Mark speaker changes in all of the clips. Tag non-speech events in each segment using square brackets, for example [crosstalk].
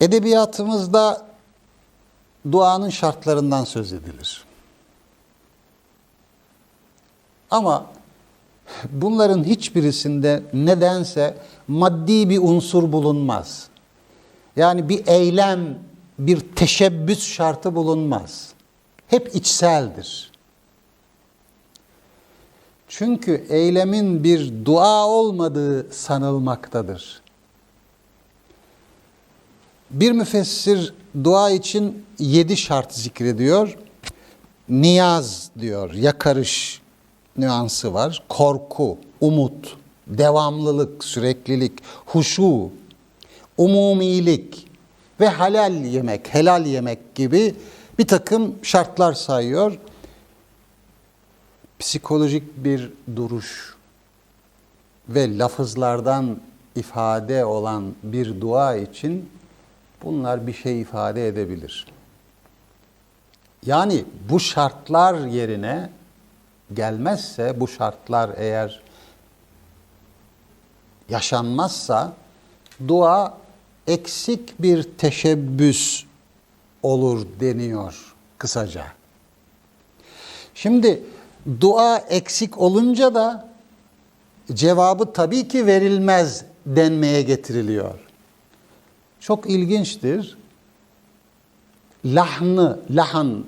Speaker 1: Edebiyatımızda duanın şartlarından söz edilir. Ama bunların hiçbirisinde nedense maddi bir unsur bulunmaz. Yani bir eylem, bir teşebbüs şartı bulunmaz. Hep içseldir. Çünkü eylemin bir dua olmadığı sanılmaktadır. Bir müfessir dua için yedi şart zikrediyor. Niyaz diyor, yakarış nüansı var. Korku, umut, devamlılık, süreklilik, huşu, umumilik ve halal yemek, helal yemek gibi bir takım şartlar sayıyor. Psikolojik bir duruş ve lafızlardan ifade olan bir dua için bunlar bir şey ifade edebilir. Yani bu şartlar yerine gelmezse, bu şartlar eğer yaşanmazsa dua eksik bir teşebbüs olur deniyor kısaca. Şimdi dua eksik olunca da cevabı tabii ki verilmez denmeye getiriliyor. Çok ilginçtir. Lahnı, lahan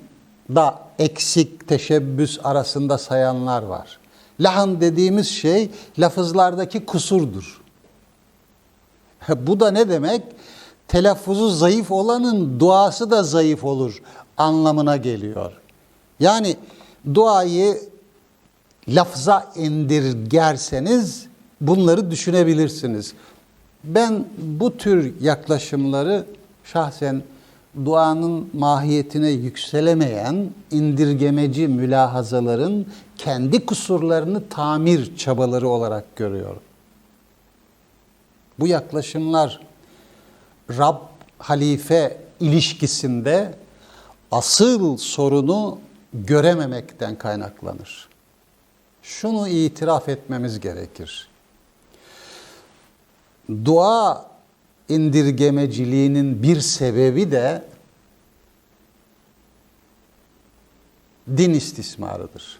Speaker 1: da eksik teşebbüs arasında sayanlar var. Lahan dediğimiz şey lafızlardaki kusurdur. [laughs] Bu da ne demek? Telaffuzu zayıf olanın duası da zayıf olur anlamına geliyor. Yani duayı lafza indirgerseniz bunları düşünebilirsiniz. Ben bu tür yaklaşımları şahsen duanın mahiyetine yükselemeyen indirgemeci mülahazaların kendi kusurlarını tamir çabaları olarak görüyorum. Bu yaklaşımlar Rab halife ilişkisinde asıl sorunu görememekten kaynaklanır. Şunu itiraf etmemiz gerekir. Dua indirgemeciliğinin bir sebebi de din istismarıdır.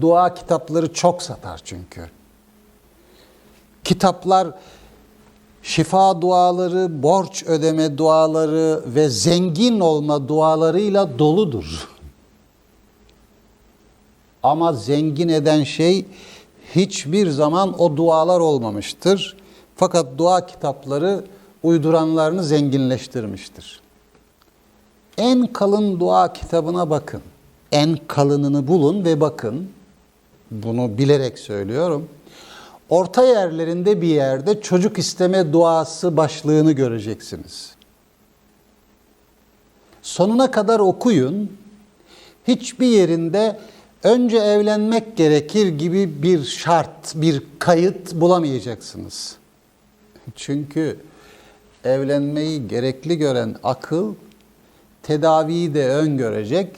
Speaker 1: Dua kitapları çok satar çünkü. Kitaplar şifa duaları, borç ödeme duaları ve zengin olma dualarıyla doludur. Ama zengin eden şey hiçbir zaman o dualar olmamıştır. Fakat dua kitapları uyduranlarını zenginleştirmiştir. En kalın dua kitabına bakın. En kalınını bulun ve bakın. Bunu bilerek söylüyorum. Orta yerlerinde bir yerde çocuk isteme duası başlığını göreceksiniz. Sonuna kadar okuyun. Hiçbir yerinde önce evlenmek gerekir gibi bir şart, bir kayıt bulamayacaksınız. Çünkü evlenmeyi gerekli gören akıl tedaviyi de öngörecek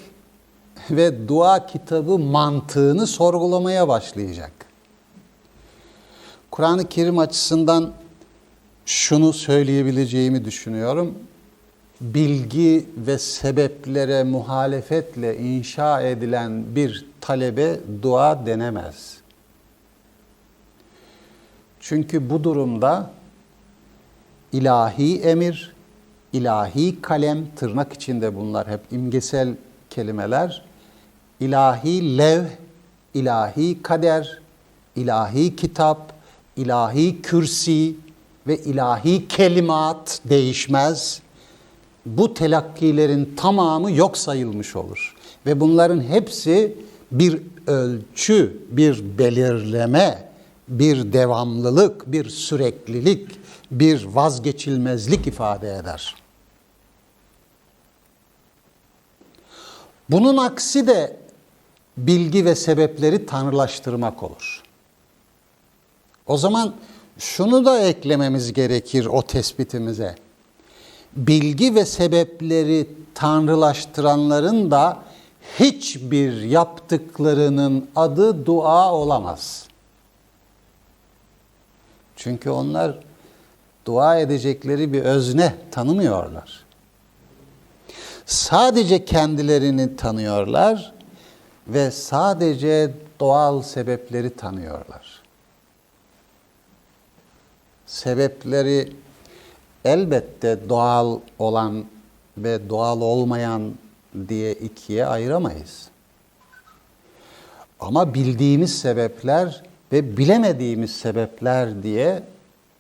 Speaker 1: ve dua kitabı mantığını sorgulamaya başlayacak. Kur'an-ı Kerim açısından şunu söyleyebileceğimi düşünüyorum. Bilgi ve sebeplere muhalefetle inşa edilen bir talebe dua denemez. Çünkü bu durumda ilahi emir, ilahi kalem, tırnak içinde bunlar hep imgesel kelimeler, ilahi lev, ilahi kader, ilahi kitap, ilahi kürsi ve ilahi kelimat değişmez. Bu telakkilerin tamamı yok sayılmış olur. Ve bunların hepsi bir ölçü, bir belirleme, bir devamlılık, bir süreklilik, bir vazgeçilmezlik ifade eder. Bunun aksi de bilgi ve sebepleri tanrılaştırmak olur. O zaman şunu da eklememiz gerekir o tespitimize. Bilgi ve sebepleri tanrılaştıranların da hiçbir yaptıklarının adı dua olamaz. Çünkü onlar dua edecekleri bir özne tanımıyorlar. Sadece kendilerini tanıyorlar ve sadece doğal sebepleri tanıyorlar. Sebepleri elbette doğal olan ve doğal olmayan diye ikiye ayıramayız. Ama bildiğimiz sebepler ve bilemediğimiz sebepler diye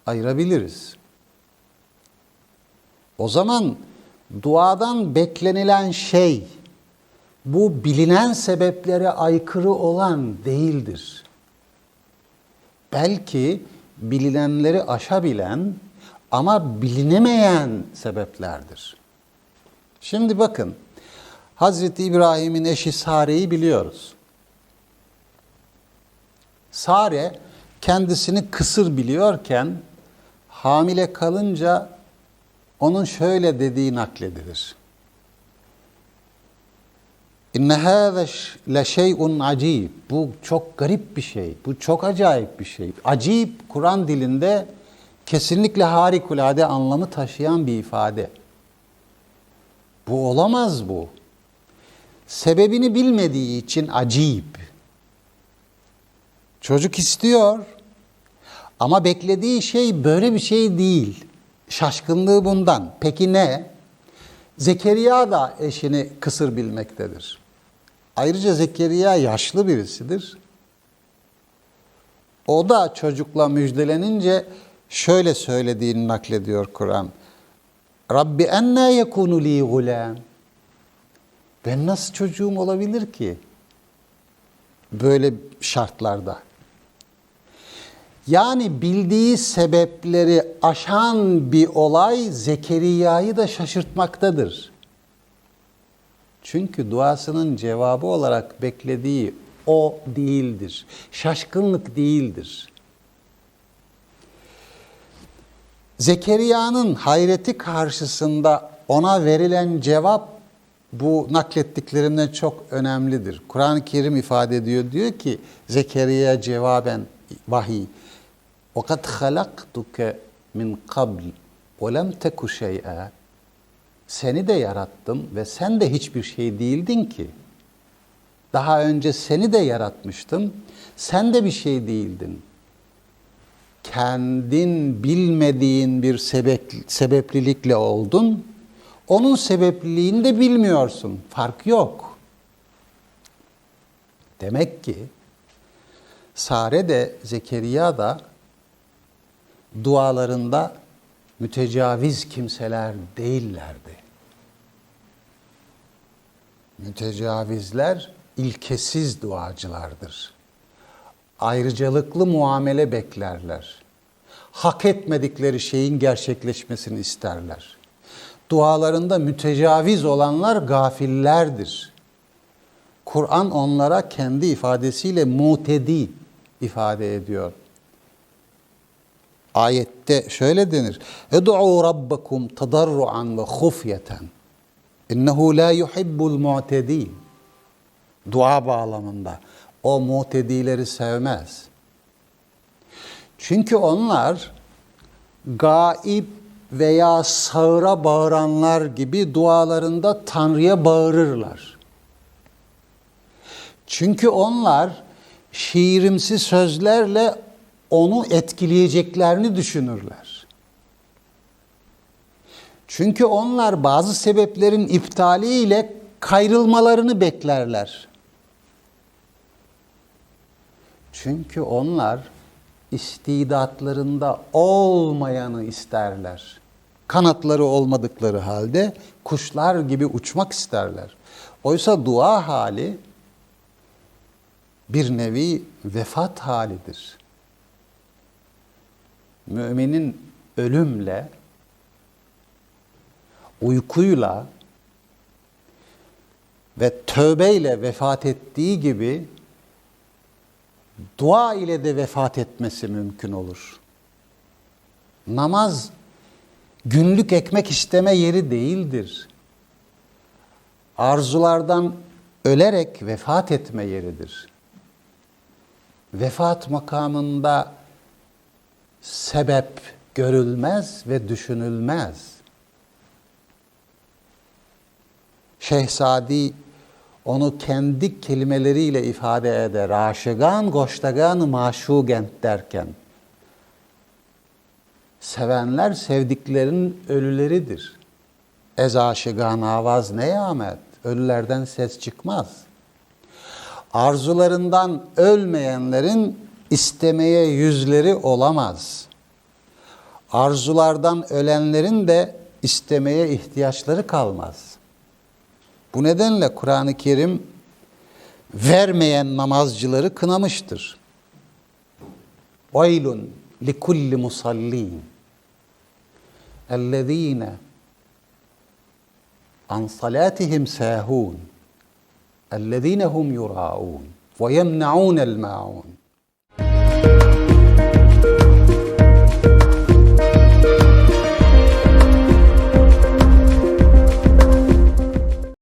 Speaker 1: ayırabiliriz. O zaman duadan beklenilen şey bu bilinen sebeplere aykırı olan değildir. Belki bilinenleri aşabilen ama bilinemeyen sebeplerdir. Şimdi bakın Hazreti İbrahim'in eşi Sare'yi biliyoruz. Sare kendisini kısır biliyorken hamile kalınca onun şöyle dediği nakledilir. İnne hâze le şey'un acib. Bu çok garip bir şey. Bu çok acayip bir şey. Acib Kur'an dilinde kesinlikle harikulade anlamı taşıyan bir ifade. Bu olamaz bu. Sebebini bilmediği için acib. Çocuk istiyor ama beklediği şey böyle bir şey değil. Şaşkınlığı bundan. Peki ne? Zekeriya da eşini kısır bilmektedir. Ayrıca Zekeriya yaşlı birisidir. O da çocukla müjdelenince şöyle söylediğini naklediyor Kur'an. Rabbi enne yekunu li gulam. Ben nasıl çocuğum olabilir ki? Böyle şartlarda. Yani bildiği sebepleri aşan bir olay Zekeriya'yı da şaşırtmaktadır. Çünkü duasının cevabı olarak beklediği o değildir. Şaşkınlık değildir. Zekeriya'nın hayreti karşısında ona verilen cevap bu naklettiklerimden çok önemlidir. Kur'an-ı Kerim ifade ediyor diyor ki Zekeriya cevaben vahiy وَقَدْ خَلَقْتُكَ min qabl وَلَمْ تَكُ شَيْئًا Seni de yarattım ve sen de hiçbir şey değildin ki. Daha önce seni de yaratmıştım, sen de bir şey değildin. Kendin bilmediğin bir sebep, sebeplilikle oldun, onun sebepliliğini de bilmiyorsun. Fark yok. Demek ki Sare de Zekeriya da dualarında mütecaviz kimseler değillerdi. Mütecavizler ilkesiz duacılardır. Ayrıcalıklı muamele beklerler. Hak etmedikleri şeyin gerçekleşmesini isterler. Dualarında mütecaviz olanlar gafillerdir. Kur'an onlara kendi ifadesiyle mutedi ifade ediyor. Ayette şöyle denir. Ed'u rabbakum tadarruan ve hufyeten. İnnehu la yuhibbul mu'tedin. Dua bağlamında. O mu'tedileri sevmez. Çünkü onlar gaib veya sağıra bağıranlar gibi dualarında Tanrı'ya bağırırlar. Çünkü onlar şiirimsi sözlerle onu etkileyeceklerini düşünürler. Çünkü onlar bazı sebeplerin iptaliyle kayrılmalarını beklerler. Çünkü onlar istidatlarında olmayanı isterler. Kanatları olmadıkları halde kuşlar gibi uçmak isterler. Oysa dua hali bir nevi vefat halidir. Müminin ölümle, uykuyla ve tövbeyle vefat ettiği gibi dua ile de vefat etmesi mümkün olur. Namaz günlük ekmek isteme yeri değildir. Arzulardan ölerek vefat etme yeridir. Vefat makamında sebep görülmez ve düşünülmez. Şehzadi onu kendi kelimeleriyle ifade eder. Aşıgan goştagan maşugent derken. Sevenler sevdiklerinin ölüleridir. Ez aşıgan avaz ne yamet. Ölülerden ses çıkmaz. Arzularından ölmeyenlerin istemeye yüzleri olamaz. Arzulardan ölenlerin de istemeye ihtiyaçları kalmaz. Bu nedenle Kur'an-ı Kerim vermeyen namazcıları kınamıştır. Vaylun لكل مصلين الذين عن صلاتهم ساهون الذين هم يراءون ويمنعون الماعون.